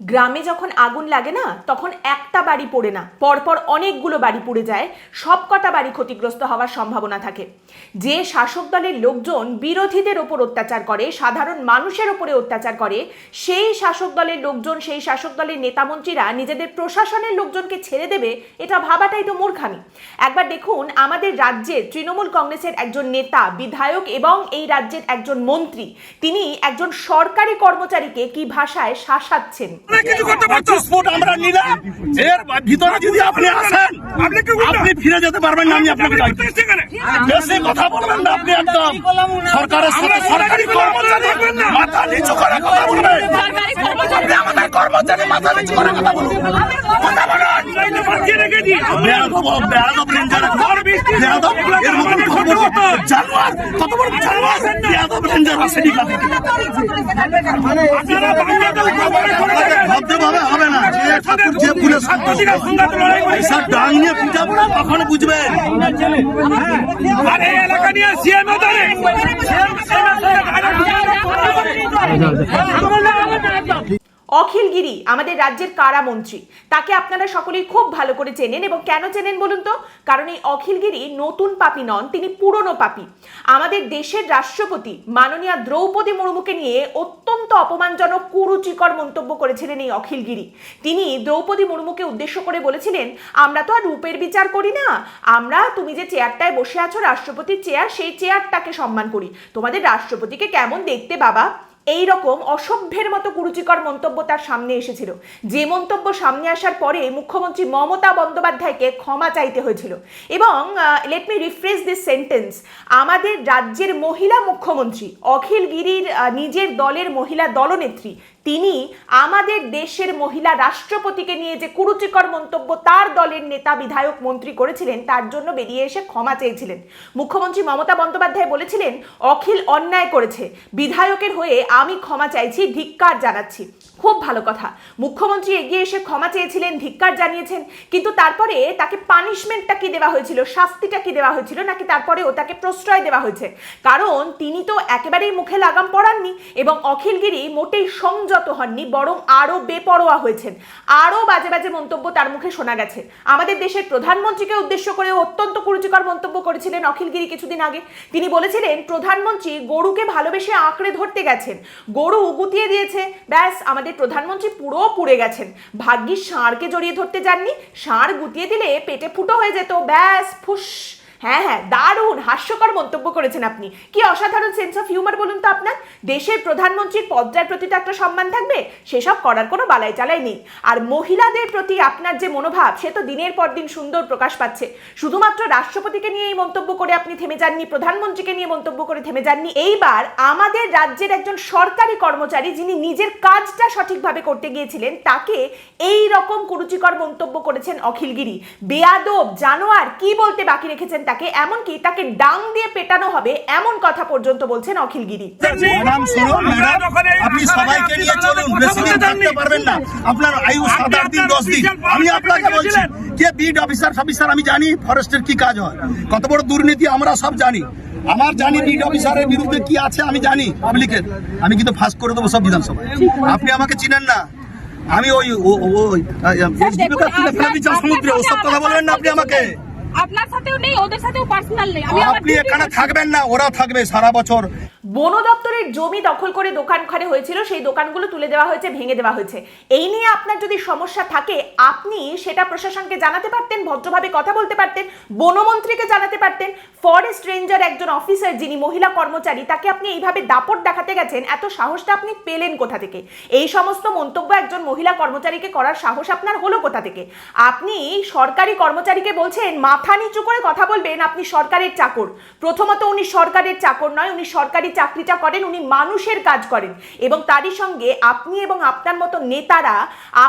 গ্রামে যখন আগুন লাগে না, তখন একটা বাড়ি পড়ে না। পরপর অনেকগুলো বাড়ি পুড়ে যায়। সব কটা বাড়ি ক্ষতিগ্রস্ত হওয়ার সম্ভাবনা থাকে। যে শাসক দলের লোকজন বিরোধীদের ওপর অত্যাচার করে, সাধারণ মানুষের ওপরে অত্যাচার করে, সেই শাসক দলের লোকজন, সেই শাসক দলের নেতামন্ত্রীরা নিজেদের প্রশাসনের লোকজনকে ছেড়ে দেবে, এটা ভাবাটাই তো মূর্খামি। একবার দেখুন, আমাদের রাজ্যের তৃণমূল কংগ্রেসের একজন নেতা, বিধায়ক এবং এই রাজ্যের একজন মন্ত্রী। তিনি একজন সরকারি কর্মচারীকে কি ভাষায় শাসাচ্ছেন? কিছু করতে পারতো? ফুট আমরা নিলাম। এর ভিতরে যদি আপনি আসেন আপনি কি? আপনি ফিরে যেতে পারবেন না আমি আপনাকে। বেশি কথা বলবেন না আপনি একদম। সরকারের সাথে সরকারি কর্মচারী মাথা নিচু করে কথা বলবেন। কর্মচারী মাথা নিচু করে কথা বলুন। কথা বলুন। কত বড় জানোয়ার? রেঞ্জার। ভদ্রভাবে হবে না। যে ঠাকুর যে ফুলে ডাং নিয়ে পিটাবো না তখন বুঝবেন? আর এই এলাকা নিয়ে সিএম ধরে। অখিলগিরি, আমাদের রাজ্যের কারামন্ত্রী। তাকে আপনারা সকলেই খুব ভালো করে চেনেন এবং কেন চেনেন বলুন তো? কারণ এই অখিলগিরি নতুন পাপি নন, তিনি পুরনো পাপি। আমাদের দেশের রাষ্ট্রপতি মাননীয়া দ্রৌপদী মুর্মুকে নিয়ে অত্যন্ত অপমানজনক, কুরুচিকর মন্তব্য করেছিলেন এই অখিলগিরি। তিনি দ্রৌপদী মুর্মুকে উদ্দেশ্য করে বলেছিলেন, আমরা তো আর রূপের বিচার করি না। আমরা, তুমি যে চেয়ারটায় বসে আছো রাষ্ট্রপতির চেয়ার, সেই চেয়ারটাকে সম্মান করি। তোমাদের রাষ্ট্রপতিকে কেমন দেখতে, বাবা? এই রকম অসভ্যের মতো কুরুচিকর মন্তব্য তার সামনে এসেছিল। যে মন্তব্য সামনে আসার পরে মুখ্যমন্ত্রী মমতা বন্দ্যোপাধ্যায়কে ক্ষমা চাইতে হয়েছিল। এবং let me refresh this sentence আমাদের রাজ্যের মহিলা মুখ্যমন্ত্রী অখিল গিরির নিজের দলের মহিলা দলনেত্রী তিনি আমাদের দেশের মহিলা রাষ্ট্রপতিকে নিয়ে যে কুরুচিকর মন্তব্য তার দলের নেতা বিধায়ক মন্ত্রী করেছিলেন, তার জন্য বেরিয়ে এসে ক্ষমা চেয়েছিলেন। মুখ্যমন্ত্রী মমতা বন্দ্যোপাধ্যায় বলেছিলেন, অখিল অন্যায় করেছে। বিধায়কের হয়ে আমি ক্ষমা চাইছি, ধিক্কার জানাচ্ছি। খুব ভালো কথা। মুখ্যমন্ত্রী এগিয়ে এসে ক্ষমা চেয়েছিলেন, ধিক্কার জানিয়েছেন, কিন্তু তারপরে তাকে পানিশমেন্টটা কি দেওয়া হয়েছিল, শাস্তিটা কি দেওয়া হয়েছিল, নাকি তারপরে ও তাকে প্রশ্রয় দেওয়া হয়েছে? কারণ তিনি তো একেবারেই মুখে লাগাম পড়াননি এবং অখিলগিরি মোটেই সংযত হননি, বরং আরও বেপরোয়া হয়েছেন। আরও বাজে বাজে মন্তব্য তার মুখে শোনা গেছে। আমাদের দেশের প্রধানমন্ত্রীকে উদ্দেশ্য করে অত্যন্ত কুরুচিকর মন্তব্য করেছিলেন অখিলগিরি কিছুদিন আগে। তিনি বলেছিলেন, প্রধানমন্ত্রী গরুকে ভালোবেসে আঁকড়ে ধরতে গেছেন। গরু গুতিয়ে দিয়েছে। ব্যাস, আমাদের প্রধানমন্ত্রী পুরো পুড়ে গেছেন। ভাগ্যিস ষাঁড়কে জড়িয়ে ধরতে যাননি। ষাঁড় গুতিয়ে দিলে পেটে ফুটো হয়ে যেত। ব্যাস, ফুস। হ্যাঁ হ্যাঁ দারুণ, হাস্যকর মন্তব্য করেছেন আপনি। কি অসাধারণ সেন্স অফ হিউমার বলুন তো আপনার? দেশের প্রধানমন্ত্রীর পদটার প্রতি তো একটা সম্মান থাকবে? সেসব করার কোনো বালাই চালাই নেই। আর মহিলাদের প্রতি আপনার যে মনোভাব, সে তো দিনের পর দিন সুন্দর প্রকাশ পাচ্ছে। শুধুমাত্র রাষ্ট্রপতিকে নিয়ে এই মন্তব্য করে আপনি থেমে যাননি, প্রধানমন্ত্রীকে নিয়ে মন্তব্য করে থেমে যাননি, এইবার আমাদের রাজ্যের একজন সরকারি কর্মচারী যিনি নিজের কাজটা সঠিকভাবে করতে গিয়েছিলেন, তাকে এই রকম কুরুচিকর মন্তব্য করেছেন অখিলগিরি। বেয়াদব, জানোয়ার, কি বলতে বাকি রেখেছেন তাকে এমনকি তাকে ডাং দিয়ে পেটানো হবে এমন কথা পর্যন্ত বলছেন শুনুন ম্যাডাম আপনি সবাইকে নিয়ে চলুন বেশি দিন থাকতে পারবেন না। আপনার আয়ু সাত আট দিন দশ দিন। আমি আপনাকে বলছি কে বিড অফিসার অফিসার আমি জানি ফরেস্টের কি কাজ হয়। কত বড় দুর্নীতি আমরা সব জানি। আমার জানি বিড অফিসারের বিরুদ্ধে কি আছে আমি জানি পাবলিকের। আমি কিন্তু ফাঁস করে দেবো সব বিধানসভায়। আপনি আমাকে চিনেন না। আমি ওই ও- ও- ওই সমুদ্রে ওসব কথা বলবেন না আপনি আমাকে। আপনার সাথেও নেই ওদের সাথেও পার্সোনাল নেই আমি আমার আপনি duty এখানে করছি। থাকবেন না ওরা থাকবে সারা বছর বন দপ্তরের জমি দখল করে দোকানখানে হয়েছিল, সেই দোকানগুলো তুলে দেওয়া হয়েছে, ভেঙে দেওয়া হয়েছে। এই নিয়ে আপনার যদি সমস্যা থাকে, আপনি সেটা প্রশাসনকে জানাতে পারতেন, ভদ্রভাবে কথা বলতে পারতেন, বনমন্ত্রীকে জানাতে পারতেন। ফরেস্ট রেঞ্জার একজন অফিসার যিনি মহিলা কর্মচারী, তাকে আপনি এইভাবে দাপট দেখাতে গেছেন, এত সাহসটা আপনি পেলেন কোথা থেকে? এই সমস্ত মন্তব্য একজন মহিলা কর্মচারীকে করার সাহস আপনার হলো কোথা থেকে? আপনি সরকারি কর্মচারীকে বলছেন, মাথা নিচু করে কথা বলবেন, আপনি সরকারের চাকর। প্রথমত উনি সরকারের চাকর নয়, উনি সরকারি চাকরিটা করেন, উনি মানুষের কাজ করেন। এবং তারই সঙ্গে আপনি এবং আপনার মতো নেতারা,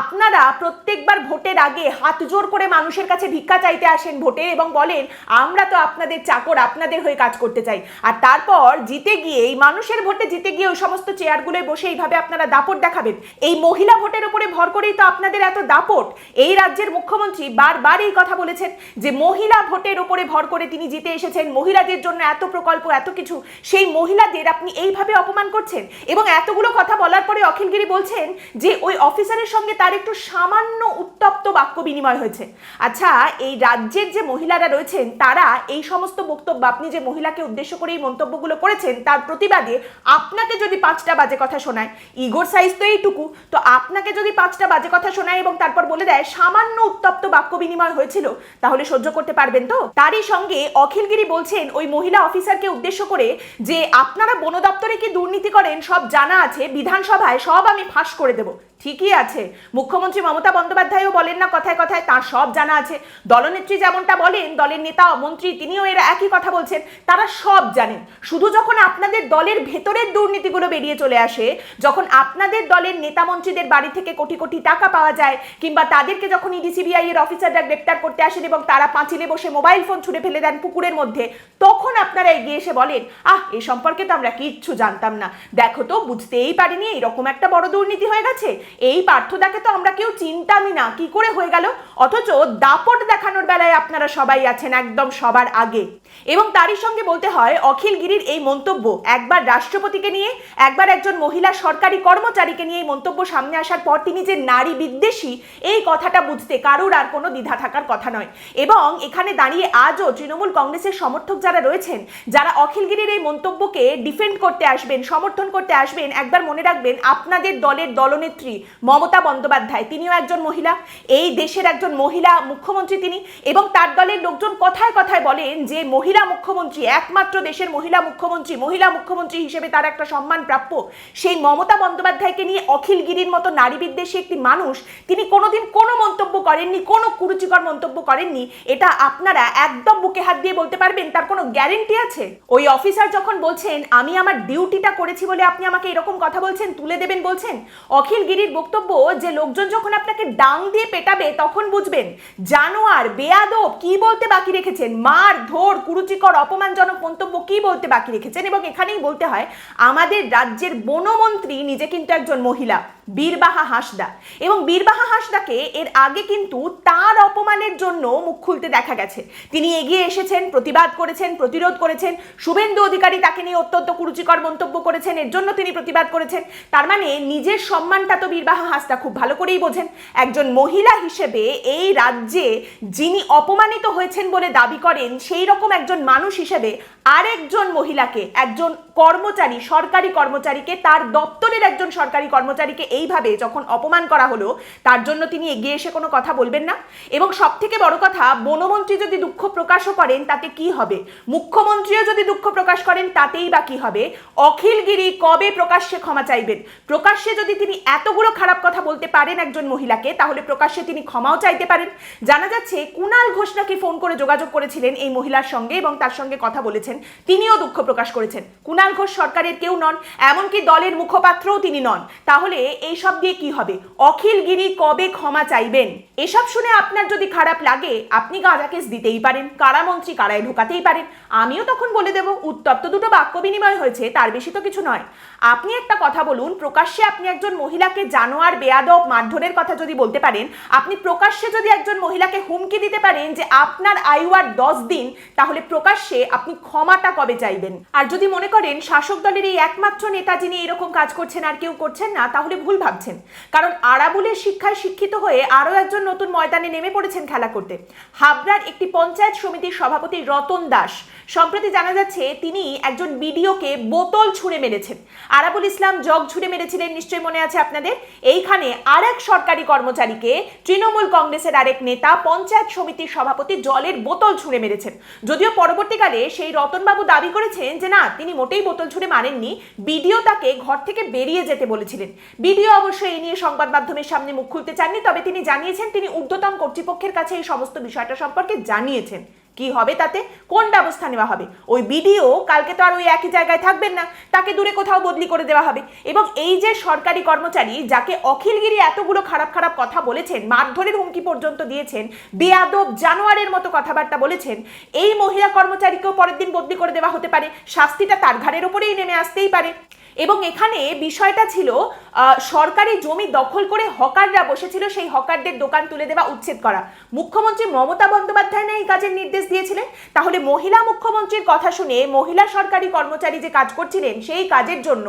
আপনারা প্রত্যেকবার ভোটের আগে হাত জোর করে মানুষের কাছে ভিক্ষা চাইতে আসেন ভোটে এবং বলেন, আমরা তো আপনাদের চাকর, আপনাদের হয়ে কাজ করতে চাই। আর তারপর জিতে গিয়ে, এই মানুষের ভোটে জিতে গিয়ে ওই সমস্ত চেয়ারগুলোয় বসে এইভাবে আপনারা দাপট দেখাবেন। এই মহিলা ভোটের উপরে ভর করেই তো আপনাদের এত দাপট। এই রাজ্যের মুখ্যমন্ত্রী বারবার এই কথা বলেছেন যে, মহিলা ভোটের উপরে ভর করে তিনি জিতে এসেছেন। মহিলাদের জন্য এত প্রকল্প, এত কিছু। সেই মহিলাদের অফিসারের আপনি এইভাবে অপমান করছেন? এবং এতগুলো কথা বলার পরে অখিলগিরি বলছেন যে ওই অফিসারের সঙ্গে তার একটু সামান্য উত্তপ্ত বাক্য বিনিময় হয়েছে। আচ্ছা এই রাজ্যের যে মহিলারা রয়েছেন, তারা এই সমস্ত বক্তব্য, আপনি যে মহিলাকে উদ্দেশ্য করে এই মন্তব্যগুলো করেছেন, তার প্রতিবাদে আপনাকে যদি পাঁচটা বাজে কথা শোনায়, ইগোর সাইজ তো এইটুকু, তো আপনাকে যদি পাঁচটা বাজে কথা শোনায় এবং তারপর বলে দেয়, সামান্য উত্তপ্ত বাক্য বিনিময় হয়েছিল, তাহলে সহ্য করতে পারবেন তো? তারই সঙ্গে অখিলগিরি বলছেন, ওই মহিলা অফিসারকে উদ্দেশ্য করে যে আপনারা বন দপ্তরে কি দুর্নীতি করেন সব জানা আছে বিধানসভায় সব আমি ফাঁস করে দেব। ঠিকই আছে। মুখ্যমন্ত্রী মমতা বন্দ্যোপাধ্যায়ও বলেন না কথায় কথায়, তার সব জানা আছে। দলনেত্রী যেমনটা বলেন, দলের নেতা মন্ত্রী, তিনিও এরা একই কথা বলছেন, তারা সব জানেন। শুধু যখন আপনাদের দলের ভেতরের দুর্নীতিগুলো বেরিয়ে চলে আসে, যখন আপনাদের দলের নেতা মন্ত্রীদের বাড়ি থেকে কোটি কোটি টাকা পাওয়া যায়, কিংবা তাদেরকে যখন ইডি সিবিআই এর অফিসাররা গ্রেপ্তার করতে আসেন এবং তারা পাঁচিলে বসে মোবাইল ফোন ছুড়ে ফেলে দেন পুকুরের মধ্যে, তখন আপনারা এগিয়ে এসে বলেন, আহ, এ সম্পর্কে তো আমরা কিচ্ছু জানতাম না। দেখো তো, বুঝতেই পারিনি, এরকম একটা বড় দুর্নীতি হয়ে গেছে। এই পার্থদাকে তো আমরা কেউ চিনতামই না। কি করে হয়ে গেল? অথচ দাপট দেখানোর বেলায় আপনারা সবাই আছেন একদম সবার আগে। এবং তারই সঙ্গে বলতে হয়, অখিল গিরির এই মন্তব্য, একবার রাষ্ট্রপতিকে নিয়ে, একবার একজন মহিলা সরকারি কর্মচারীকে নিয়ে এই মন্তব্য সামনে আসার পর তিনি যে নারী বিদ্বেষী, এই কথাটা বুঝতে কারুর আর কোনো দ্বিধা থাকার কথা নয়। এবং এখানে দাঁড়িয়ে আজও তৃণমূল কংগ্রেসের সমর্থক যারা রয়েছেন, যারা অখিলগিরির এই মন্তব্যকে ডিফেন্ড করতে আসবেন, সমর্থন করতে আসবেন, একবার মনে রাখবেন, আপনাদের দলের দলনেত্রী মমতা বন্দ্যোপাধ্যায়। তিনিও একজন মহিলা। এই দেশের একজন মহিলা মুখ্যমন্ত্রী তিনি এবং তার দলের লোকজন কথায় কথায় বলেন যে মহিলা মুখ্যমন্ত্রী একমাত্র দেশের মহিলা মুখ্যমন্ত্রী মহিলা মুখ্যমন্ত্রী হিসেবে তার একটা সম্মান প্রাপ্য। সেই মমতা বন্দ্যোপাধ্যায়কে নিয়ে অখিলগিরির মতো নারী বিদ্বেষী একটি মানুষ তিনি কোনোদিন কোনো মন্তব্য করেননি, কোনো কুরুচিকর মন্তব্য করেননি। এটা আপনারা একদম বুকে হাত দিয়ে বলতে পারবেন, তার কোনো গ্যারেন্টি আছে? ওই অফিসার যখন বলছেন, আমি আমার ডিউটিটা করেছি বলে আপনি আমাকে এরকম কথা বলছেন, তুলে দেবেন বলছেন? অখিলগিরির বক্তব্য যে লোকজন যখন আপনাকে ডাং দিয়ে পেটাবে তখন বুঝবেন, জানোয়ার, বেয়াদব কি বলতে বাকি রেখেছেন? মার, ধর, কুরুচিকর, অপমানজনক মন্তব্য কি বলতে বাকি রেখেছেন? এবং এখানেই বলতে হয়, আমাদের রাজ্যের বনমন্ত্রী নিজে কিন্তু একজন মহিলা, বীরবাহা হাসদা। এবং বীরবাহা হাসদাকে এর আগে কিন্তু তার অপমানের জন্য মুখ খুলতে দেখা গেছে। তিনি এগিয়ে এসেছেন, প্রতিবাদ করেছেন, প্রতিরোধ করেছেন, শুভেন্দু অধিকারী তাকে নিয়ে অত্যন্ত কুরুচিকর মন্তব্য করেছেন, এর জন্য তিনি প্রতিবাদ করেছেন। তার মানে নিজের সম্মানটা তো বীরবাহা হাসদা খুব ভালো করেই বোঝেন। একজন মহিলা হিসেবে এই রাজ্যে যিনি অপমানিত হয়েছেন বলে দাবি করেন, সেই রকম একজন মানুষ হিসেবে আরেকজন মহিলাকে, একজন কর্মচারী, সরকারি কর্মচারীকে, তার দপ্তরের একজন সরকারি কর্মচারীকে এইভাবে যখন অপমান করা হলো, তার জন্য তিনি এগিয়ে এসে কোনো কথা বলবেন না। এবং সব থেকে বড় কথা, বনমন্ত্রী যদি দুঃখ প্রকাশও করেন, তাতে কি হবে? মুখ্যমন্ত্রীও যদি দুঃখ প্রকাশ করেন, তাতেই বা কি হবে? অখিলগিরি কবে প্রকাশ্যে ক্ষমা চাইবেন? প্রকাশ্যে যদি তিনি এতগুলো খারাপ কথা বলতে পারেন একজন মহিলাকে, তাহলে প্রকাশ্যে তিনি ক্ষমাও চাইতে পারেন। জানা যাচ্ছে কুণাল ঘোষ নাকি ফোন করে যোগাযোগ করেছিলেন এই মহিলার সঙ্গে এবং তার সঙ্গে কথা বলেছেন। তিনিও দুঃখ প্রকাশ করেছেন। কুণাল ঘোষ সরকারের কেউ নন, এমনকি দলের মুখপাত্রও তিনি নন। তাহলে এইসব দিয়ে কি হবে? অখিল গিরি কবে ক্ষমা চাইবেন? এসব শুনে আপনার যদি খারাপ লাগে, আপনি গাঁজা কেস দিতেই পারেন, কারামন্ত্রী কারায় ঢোকাতেই পারেন। আমিও তখন বলে দেব, উত্তপ্ত দুটো বাক্য বিনিময় হয়েছে, তার বেশি তো কিছু নয়। আপনি একটা কথা বলুন, প্রকাশ্যে আপনি একজন মহিলাকে জানোয়ার বেয়াদব মারধরের কথা যদি বলতে পারেন, আপনি প্রকাশ্যে যদি একজন মহিলাকে হুমকি দিতে পারেন যে আপনার আয়ু আর দশ দিন, তাহলে প্রকাশ্যে আপনি ক্ষমাটা কবে চাইবেন? আর যদি মনে করেন শাসক দলের এই একমাত্র নেতা যিনি এরকম কাজ করছেন আর কেউ করছেন না, তাহলে ভুল ভাবছেন। কারণ আরাবুলের শিক্ষায় শিক্ষিত হয়ে আরও একজন নতুন ময়দানে নেমে পড়েছেন খেলা করতে। হাবড়ার একটি পঞ্চায়েত সমিতির সভাপতি রতন দাস। সম্প্রতি জানা যাচ্ছে, তিনি একজন বিডিওকে বোতল ছুঁড়ে মেরেছেন। আরাবুল ইসলাম জগ ছুঁড়ে মেরেছিলেন, নিশ্চয়ই মনে আছে আপনাদের? এইখানে আর এক সরকারি কর্মচারীকে তৃণমূল কংগ্রেসের আরেক নেতা, পঞ্চায়েত সমিতির সভাপতি জলের বোতল ছুঁড়ে মেরেছেন। যদিও পরবর্তীকালে সেই রতনবাবু দাবি করেছেন যে, না, তিনি মোটেই বোতল ছুঁড়ে মারেননি, বিডিও তাকে ঘর থেকে বেরিয়ে যেতে বলেছিলেন। বিডিও অবশ্য এই নিয়ে সংবাদ মাধ্যমের সামনে মুখ খুলতে চাননি, তবে তিনি জানিয়েছেন তিনি ঊর্ধ্বতন কর্তৃপক্ষের কাছে এই সমস্ত বিষয়টা সম্পর্কে জানিয়েছেন। কি হবে তাতে? কোন ব্যবস্থা নেওয়া হবে? ওই বিডিও কালকে তো আর ওই একই জায়গায় থাকবেন না। তাকে দূরে কোথাও বদলি করে দেওয়া হবে। এবং এই যে সরকারি কর্মচারী যাকে অখিলগিরি এতগুলো খারাপ খারাপ কথা বলেছেন, মারধরের হুমকি পর্যন্ত দিয়েছেন, বেয়াদব জানোয়ারের মতো কথাবার্তা বলেছেন, এই মহিলা কর্মচারীকেও পরের দিন বদলি করে দেওয়া হতে পারে। শাস্তিটা তার ঘাড়ের ওপরেই নেমে আসতেই পারে। এবং এখানে বিষয়টা ছিল সরকারি জমি দখল করে হকাররা বসেছিল, সেই হকারদের দোকান তুলে দেওয়া, উচ্ছেদ করা। মুখ্যমন্ত্রী মমতা বন্দ্যোপাধ্যায় না এই কাজের নির্দেশ দিয়েছিলেন? তাহলে মহিলা মুখ্যমন্ত্রীর কথা শুনে মহিলা সরকারি কর্মচারী যে কাজ করছিলেন, সেই কাজের জন্য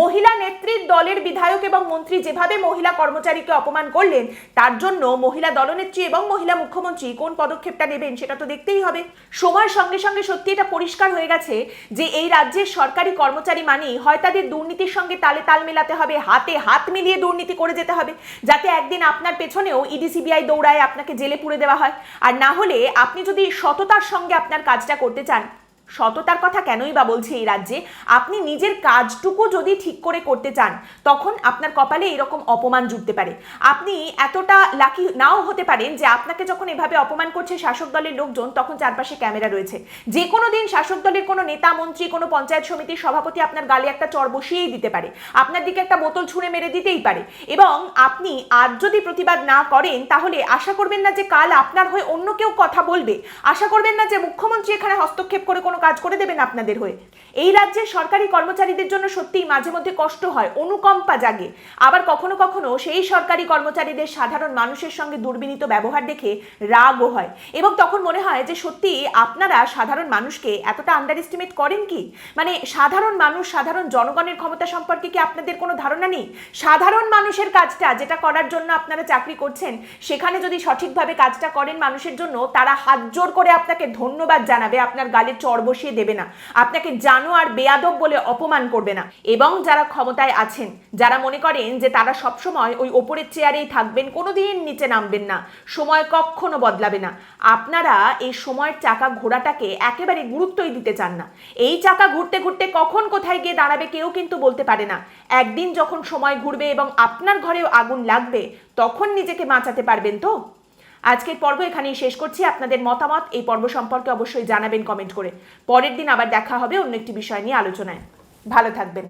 মহিলা নেত্রীর দলের বিধায়ক এবং মন্ত্রী যেভাবে মহিলা কর্মচারীকে অপমান করলেন, তার জন্য মহিলা দলনেত্রী এবং মহিলা মুখ্যমন্ত্রী কোন পদক্ষেপটা নেবেন সেটা তো দেখতেই হবে। সময়ের সঙ্গে সঙ্গে সত্যি এটা পরিষ্কার হয়ে গেছে যে এই রাজ্যের সরকারি কর্মচারী মানেই হয় তাদের দুর্নীতির সঙ্গে তালে তাল মেলাতে হবে, হাতে হাত মিলিয়ে দুর্নীতি করে যেতে হবে, যাতে একদিন আপনার পেছনেও ইডি সিবিআই দৌড়ায় আপনাকে জেলে পুরে দেওয়া হয়। আর না হলে আপনি যদি সততার সঙ্গে আপনার কাজটা করতে চান সততার কথা কেনই বা বলছি এই রাজ্যে? আপনি নিজের কাজটুকু যদি ঠিক করে করতে চান, তখন আপনার কপালে এরকম অপমান জুটতে পারে। আপনি এতটা লাকি নাও হতে পারেন যে আপনাকে যখন এভাবে অপমান করছে শাসক দলের লোকজন, তখন চারপাশে ক্যামেরা রয়েছে। যে কোনো দিন শাসক দলের কোনো নেতা, মন্ত্রী, কোনো পঞ্চায়েত সমিতির সভাপতি আপনার গালে একটা চর বসিয়েই দিতে পারে। আপনার দিকে একটা বোতল ছুঁড়ে মেরে দিতেই পারে। এবং আপনি আজ যদি প্রতিবাদ না করেন, তাহলে আশা করবেন না যে কাল আপনার হয়ে অন্য কেউ কথা বলবে। আশা করবেন না যে মুখ্যমন্ত্রী এখানে হস্তক্ষেপ করে কোনো কাজ করে দেবেন আপনাদের হয়ে। এই রাজ্যের সরকারি কর্মচারীদের জন্য সত্যিই মাঝে মধ্যে কষ্ট হয়, অনুকম্পা জাগে। আবার কখনো কখনো সেই সরকারি কর্মচারীদের সাধারণ মানুষের সঙ্গে দুর্বিনীত ব্যবহার দেখে রাগও হয়। এবং তখন মনে হয় যে সত্যি আপনারা সাধারণ মানুষকে এতটা আন্ডার এস্টিমেট করেন কি? মানে সাধারণ মানুষ, সাধারণ জনগণের ক্ষমতা সম্পর্কে কি আপনাদের কোনো ধারণা নেই? সাধারণ মানুষের কাজটা যেটা করার জন্য আপনারা চাকরি করছেন, সেখানে যদি সঠিকভাবে কাজটা করেন মানুষের জন্য, তারা হাত জোর করে আপনাকে ধন্যবাদ জানাবে, আপনার গালে চর বসিয়ে দেবে না। আপনাকে জানো আর বেয়াদব বলে অপমান করবে না। এবং যারা ক্ষমতায় আছেন, যারা মনে করেন যে তারা সবসময় ওই ওপরের চেয়ারেই থাকবেন, কোনোদিন নিচে নামবেন না। সময় কখনো বদলাবে না। আপনারা এই সময়ের চাকা ঘোড়াটাকে একেবারে গুরুত্বই দিতে চান না। এই চাকা ঘুরতে ঘুরতে কখন কোথায় গিয়ে দাঁড়াবে কেউ কিন্তু বলতে পারে না। একদিন যখন সময় ঘুরবে এবং আপনার ঘরেও আগুন লাগবে, তখন নিজেকে বাঁচাতে পারবেন তো? আজকের পর্ব এখানেই শেষ করছি। আপনাদের মতামত এই পর্ব সম্পর্কে অবশ্যই জানাবেন কমেন্ট করে। পরের দিন আবার দেখা হবে অন্য একটি বিষয় নিয়ে আলোচনায়। ভালো থাকবেন।